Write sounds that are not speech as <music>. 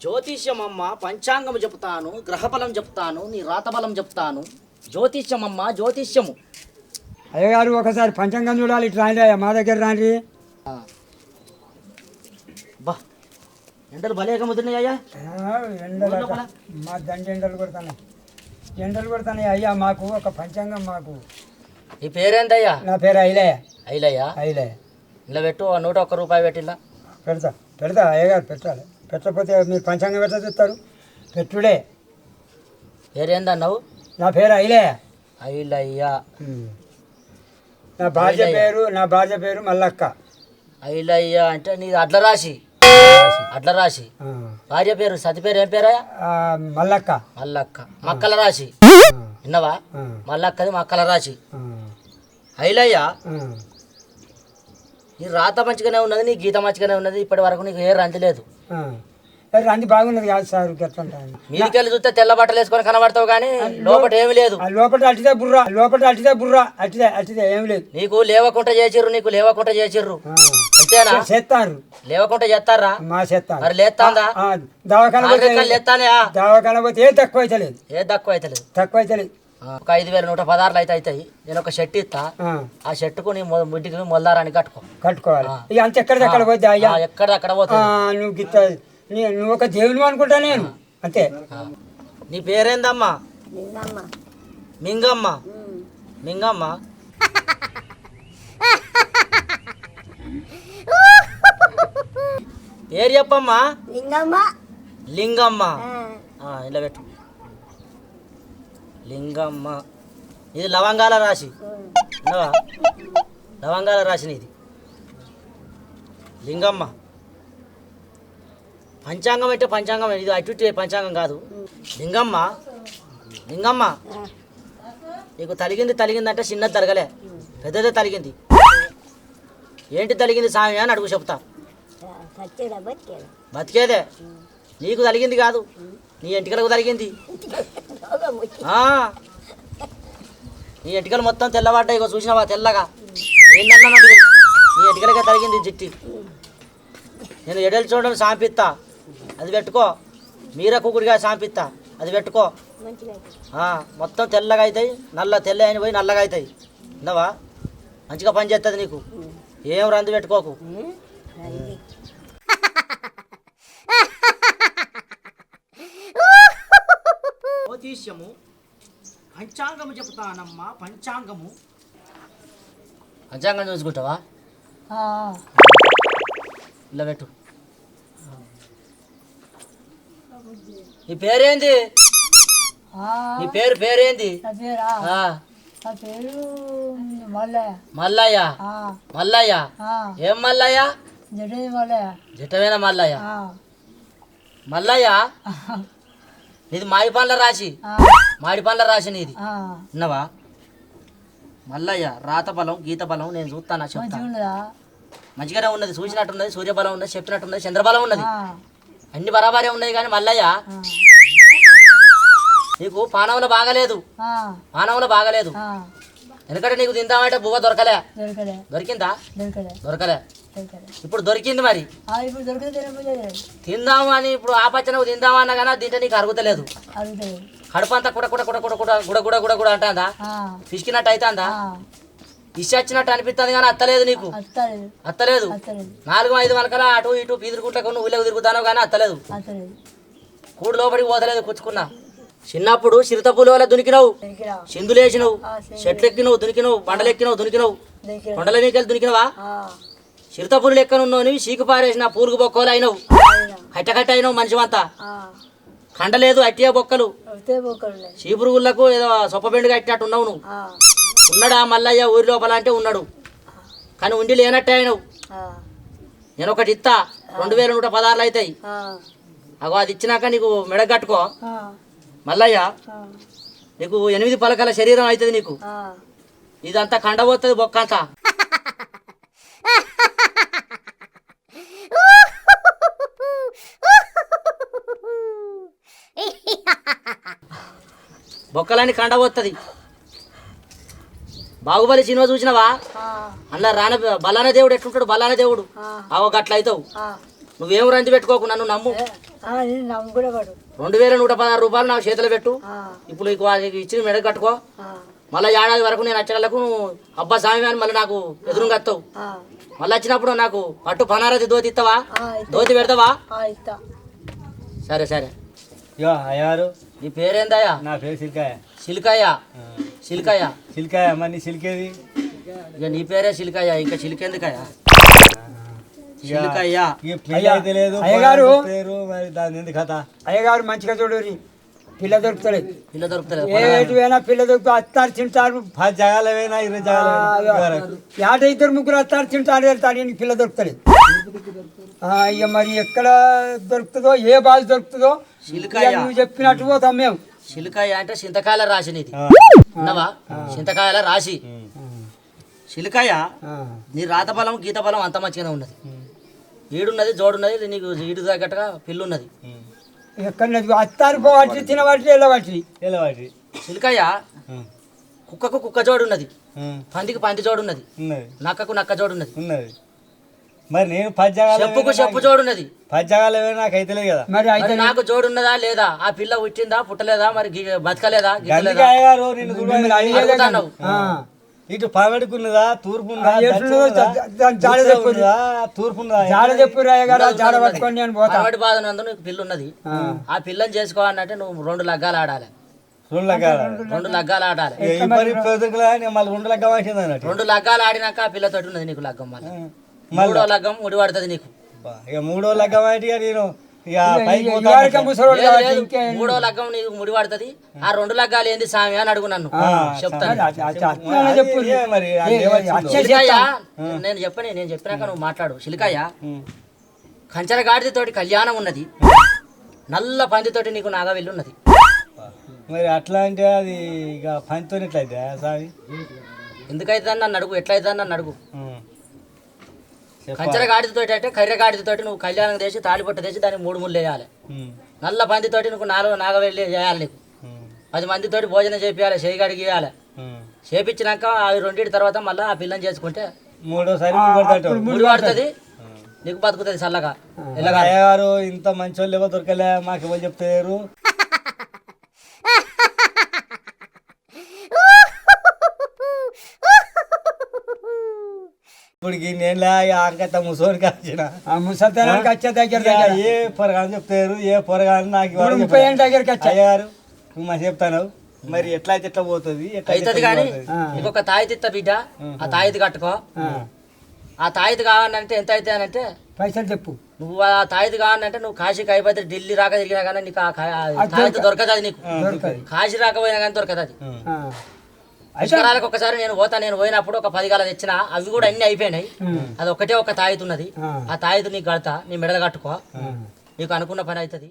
జ్యోతిష్యమమ్మ పంచాంగము చెప్తాను గ్రహబలం చెప్తాను నీ రాతబలం చెప్తాను జ్యోతిష్యమమ్మ జ్యోతిష్యము. అయ్యగారు ఒకసారి పంచంగం చూడాలి ఇట్లా రాండి మా దగ్గర రాండి. బా ఎండలు భలేగా ఆ, ఎండలు. మా దండ ఎండలు కొడతాను. ఎండలు కొడతాను అయ్యా మాకు ఒక పంచాంగం మాకు. నీ పేరేందయ్యా? నా పేరు అయిలే అయిలయ్యా అయిలే ఇలా పెట్టు నూట ఒక్క రూపాయి పెట్టిలా పెడతా పెడతా అయ్యగారు పెట్టాలి. పెట్టకపోతే మీరు పంచాంగం ఎట్లా చెప్తారు పెట్టుడే. పేరేందన్నావు? నా పేరు అయిలే అయిలయ్యా నా భార్య పేరు నా భార్య పేరు మల్లక్క. అయిలయ్యా అంటే నీ అడ్ల రాశి అడ్ల రాశి భార్య పేరు సతి పేరు ఏం పేరా? మల్లక్క. మల్లక్క. మక్కల రాశి. విన్నవా? మల్లక్కది మక్కల రాశి. అయిలయ్యా. నీ రాత మంచిగానే ఉన్నది నీ గీత మంచిగానే ఉన్నది ఇప్పటి వరకు నీకు ఏ రంతి లేదు. రంది బాగున్నది కాదు సార్ గట్లంటాను మీదికెళ్ళి చూస్తే తెల్ల బట్టలు వేసుకొని కనబడతావు కానీ లోపల ఏమి లేదు. లోపల అట్టిదే బుర్ర లోపల అట్టిదే బుర్ర అట్టిదే అట్టిదే ఏం లేదు. నీకు లేవకుండా చేసిర్రు నీకు లేవకుండా చేసిర్రు. అంతేనా? చేస్తారు లేవకుండా చేస్తారా మా చేస్తారు మరి లేస్తాందా దవాఖాన లేస్తానే దవాఖాన పోతే ఏ తక్కువ అయితే లేదు ఏ తక్కువ అయితే లేదు తక్కువ అయితే లేదు ఒక ఐదు వేల నూట పదార్లు అయితే అవుతాయి. నేను ఒక షర్ట్ ఇస్తా. ఆ, షర్టుకు నీ ముడ్డికి మొల్దారాన్ని కట్టుకో. కట్టుకోవాలి. ఇక అంత ఎక్కడ ఎక్కడ పోతే? అయ్యా. ఆ, ఎక్కడ అక్కడ ఆ, పోతుంది నువ్వు గిత్త నీ- నువ్వు ఒక దేవుని అనుకుంటా నేను. అంతే. నీ పేరేందమ్మా? మింగమ్మ. మింగమ్మ? <laughs> పేరు చెప్పమ్మా? లింగమ్మ లింగమ్మ. ఆ, ఆ, ఇలా పెట్టు. లింగమ్మ. ఇది లవంగాల రాశి? లవంగాల రాశి ఇది లింగమ్మ. పంచాంగం అంటే పంచాంగం ఇది అటు ఇటు పంచాంగం కాదు. లింగమ్మ. లింగమ్మ. నీకు తలిగింది తలిగిందంటే చిన్నది తలగలే. పెద్దదే తలిగింది. ఏంటి తలిగింది సామి అని అడుగు చెప్తా. బతికేదే. నీకు తలిగింది కాదు. నీ ఎంటికలకు ఆ. నీ ఎంటికలు మొత్తం తెల్లబడ్డాయి ఇగో చూసినావా తెల్లగా? ఏందన్నా నాకు నీ ఎంటికలకే తరిగింది జిట్టి నేను ఎడలు చూడడం సాంపిత్తా. అది పెట్టుకో. మీర కుకుడిగా సాంపిత్తా. అది పెట్టుకో. మొత్తం తెల్లగా అవుతాయి నల్ల తెల్ల అయిన పోయి నల్లగా అవుతాయి విన్నావా? మంచిగా పని చేస్తుంది నీకు. ఏం రంది పెట్టుకోకు <laughs> ఉమ్, అది జ్యోతిష్యము పంచాంగము చెప్తానమ్మా పంచాంగము. పంచాంగం చూసుకుంటావా? ఇలా పెట్టు. నీ పేరేంది? నీ పేరు పేరేంది? మల్లయ్య. ఆ, మల్లయ్య. ఆ, ఏం మల్లయ్య? జటమైన మల్లయ్య? ఆ, మల్లయ్య? నీది మాడి పండ్ల రాశి. మాడి పండ్ల రాశి నీది. ఆ. విన్నవా మల్లయ్య రాత బలం గీత బలం నేను చూస్తానా చెప్తా. మంచిగానే ఉన్నది చూసినట్టున్నది సూర్యబలం ఉన్నది చెప్పినట్టున్నది చంద్రబలం ఉన్నది. అన్ని బరాబరే ఉన్నాయి కానీ మల్లయ్య నీకు పానవులు బాగలేదు. పానవులు బాగలేదు. ఎందుకంటే నీకు తిందామంటే బువ్వ దొరకలే. దొరికిందా? దొరకలే. ఇప్పుడు దొరికింది మరి. ఇప్పుడు తినకపోతే తిందాము అని ఇప్పుడు ఆ పచ్చన తిందామా అన్నా కానీ తింటే నీకు అరుగుతలేదు. కడుపు అంతా కుడ కుడ కుడ కుడ కుడ గుడ గుడ గుడ గుడ అంటుందా? పిసికినట్టు అవుతుందా ఆ, ఇష్ట వచ్చినట్టు అనిపిస్తుంది కానీ అత్తలేదు నీకు. అత్తలేదు. నాలుగు ఐదు మనకలా అటు ఇటు పీదురుకుంటకు నువ్వు ఊళ్ళో తిరుగుతాను కానీ అత్తలేదు. కూడు లోపలికి పోతలేదు కూర్చుకున్నా. చిన్నప్పుడు చిరుత పులివల దునికినావు. సింధులేసినవు ఆ, సింధు. చెట్లు ఎక్కినవు దునికినవు బండలెక్కినవు దునికినవు. కొండల మీకెళ్ళి దునికినవా? ఆ, చిరుత పులి ఎక్కనున్నావు చీకు పారేసిన పూరుగు బొక్కలు అయినవు. అయినా. కట్ట కట్ట అయినవు మనిషివంతా ఆ, కండలేదు అట్టియే బొక్కలు. చీపురుగుళ్ళకు ఏదో సొప్పబెండు కట్టినట్టు ఉన్నావు నువ్వు. ఉన్నాడా మల్లయ్య ఊరి లోపల అంటే ఉన్నాడు కానీ ఉండి లేనట్టే అయినవు. నేను ఒకటి ఇస్తా రెండు వేల నూట పదార్లు అవుతాయి అగో అది ఇచ్చినాక నీకు మెడ కట్టుకో. ఆ, మల్లయ్య నీకు ఎనిమిది పలకల శరీరం అవుతుంది నీకు. ఇదంతా కండబోతుంది బొక్క <laughs> అంతా బొక్కలన్నీ కండబోతుంది బాహుబలి సినిమా చూసినావా? ఆ, అందులో రాన బలాన దేవుడు ఎట్లుంటాడు? బలాన దేవుడు. ఆ, అవో గట్ల అవుతావు ఆ. నువ్వేం రంది పెట్టుకోకు నన్ను నమ్ము. రెండు వేల నూట పదహారు రూపాయలు నాకు చేతిలో పెట్టు. ఇప్పుడు నీకు ఇచ్చిన మెడ కట్టుకో. ఆ, మళ్ళీ ఏడాది వరకు నేను వచ్చేళ్ళకు అబ్బా స్వామి అని మళ్ళీ నాకు ఎదురుగా వస్తావు. ఆ, మళ్ళీ వచ్చినప్పుడు నాకు పట్టు పనారది దోతి ఇస్తావా. దోతి పెడతావా? ఆ, ఇస్తా సరే సరే. అయ్యారు. నీ పేరేందయ్యా? నా పేరు సిల్కాయ సిల్కయ్య సిల్కయ్య సిల్కాయ మరి నీ సిల్కేది ఇక నీ పేరే సిల్కయ్య ఇంకా సిల్కెందుకయ్యా అయితే లేదు అయ్యగారు. పేరు మరి దాని ఎందుకు కథ? అయ్యగారు మంచిగా చూడు పిల్ల దొరుకుతలేదు. పిల్ల దొరుకుతలేదు ఏ ఎటు పోయినా పిల్ల దొరుకుతా అత్తారు తింటారు. పది జగాలవేనా ఇరవై జగాలవేనా యాట ఇద్దరు ముగ్గురు అత్తారు తింటారు వెళ్తారు ఈయనకి పిల్ల దొరుకుతలేదు. ఆ, ఇక మరి ఎక్కడ దొరుకుతుందో ఏ బాధ దొరుకుతుందో ఇక నువ్వు చెప్పినట్టు పోతాం మేము. సిల్కయ్య అంటే చింతకాయల రాశి నీది. ఉన్నావా? చింతకాయల రాశి. సిల్కయ్య ఆ, నీ రాత బలం గీత బలం అంత మంచిగానే ఉన్నది. ఈడున్నది జోడున్నది నీకు ఈడు తగ్గట్టుగా పిల్లు ఉన్నది ఎక్కడ అత్తారు పోవట్టి తినబట్టి వెళ్ళబట్టి ఎలా వాటి సిల్కయ్య కుక్కకు కుక్క జోడు ఉన్నది పందికి పంది జోడు ఉన్నది. ఉన్నది నక్కకు నక్క జోడు ఉన్నది ఉన్నది. మరి నేను పది చెప్పుకు చెప్పు జోడు ఉన్నది పది జగాలవే నాకు అయితే లేదు కదా. మరి అయితే నాకు జోడు ఉన్నదా లేదా? ఆ పిల్ల పుట్టిందా పుట్టలేదా? మరి బతకలేదా. ఇటు పడమడుకున్నదా తూర్పు? తూర్పు? జాడ చెప్పు. రాయగారు ఆ జాడ పట్టుకొని నేను పోతా. పరవడి బాధ నందు నీకు పిల్ల ఉన్నది ఆ పిల్లని చేసుకోవాలంటే నువ్వు రెండు లగ్గాలు ఆడాలి. రెండు లగ్గాల. రెండు లగ్గాలు ఆడాలి. రెండు లగ్గం లగ్గాలు ఆడినాక ఆ పిల్లతోటి ఉన్నది నీకు లగ్గం మళ్ళీ. మూడో లగ్గం ముడి పడుతుంది నీకు. అబ్బా, ఇక మూడో లగ్గం అయితే నేను మూడో లగ్గం నీకు ముడి పడుతుంది ఆ రెండు లగ్గాలు ఏంది సామి అని అడుగు నన్ను. చెప్తాను. నేను చెప్పని నేను చెప్పినాక నువ్వు మాట్లాడు. శిలికాయ ఉమ్. కంచర గాడిదతోటి కళ్యాణం ఉన్నది. నల్ల పందితోటి నీకు నాగవెల్లి ఉన్నది. మరి అట్లా అంటే అది ఇక పనితో ఎట్లయితే సామి ఎందుకైతే నన్ను అడుగు ఎట్లయితే నన్ను అడుగు. కంచర గాడిదతోటి అంటే కర్రె గాడిదతోటి నువ్వు కళ్యాణం చేసి తాళిపట్ట చేసి దానికి మూడు ముళ్ళు వేయాలి. నల్ల పందితోటి నువ్వు నాలుగు నాగవెల్లి చేయాలి నీకు. పది మందితోటి భోజనం చేపియాలి చేయి కడిగి ఇవ్వాలి. చేపించినాక అవి రెండింటి తర్వాత మళ్ళీ ఆ పిల్లని చేసుకుంటే మూడోసారి ముడి పడుతుంది. నీకు బతుకుతుంది చల్లగా ఇంత మంచి వాళ్ళు ఎవరు దొరకలే మాకు ఎవరు చెప్తారు ఇప్పుడు నేను అంకత ముసోనికి వచ్చిన ఆ ముసల్తనానికి వచ్చే దగ్గర దగ్గర. ఏ పొరగాని చెప్తారు ఏ పొరగాని నాకు ముప్పై ఏళ్ళ దగ్గరికి వచ్చా? అయ్యగారు నువ్వు మా చెప్తాను మరి ఎట్లా అయితే ఎట్లా పోతుంది అవుతుంది కానీ ఒక తాయితీ ఇస్తా బిడ్డ ఆ తాయితీ కట్టుకో. ఆ, ఆ తాయితీ కావాలంటే ఎంత అయితే అని అంటే పైసలు చెప్పు. నువ్వు ఆ తాయితీ కావాలంటే నువ్వు కాశీకి అయిపోతే ఢిల్లీ రాక తిరిగినా కానీ నీకు ఆ కా- ఆ తాయితీ దొరకదు అది నీకు. కాశీ రాకపోయినా కానీ దొరకదు అది. పుష్కరాలకు ఒకసారి నేను పోతా నేను పోయినప్పుడు ఒక పది గాల తెచ్చిన అవి కూడా అన్ని అయిపోయినాయి. అది ఒకటే ఒక తాయితీ ఉన్నది ఆ. తాయితీ నీకు కడతా నీ మెడలు కట్టుకో. నీకు అనుకున్న పని అవుతుంది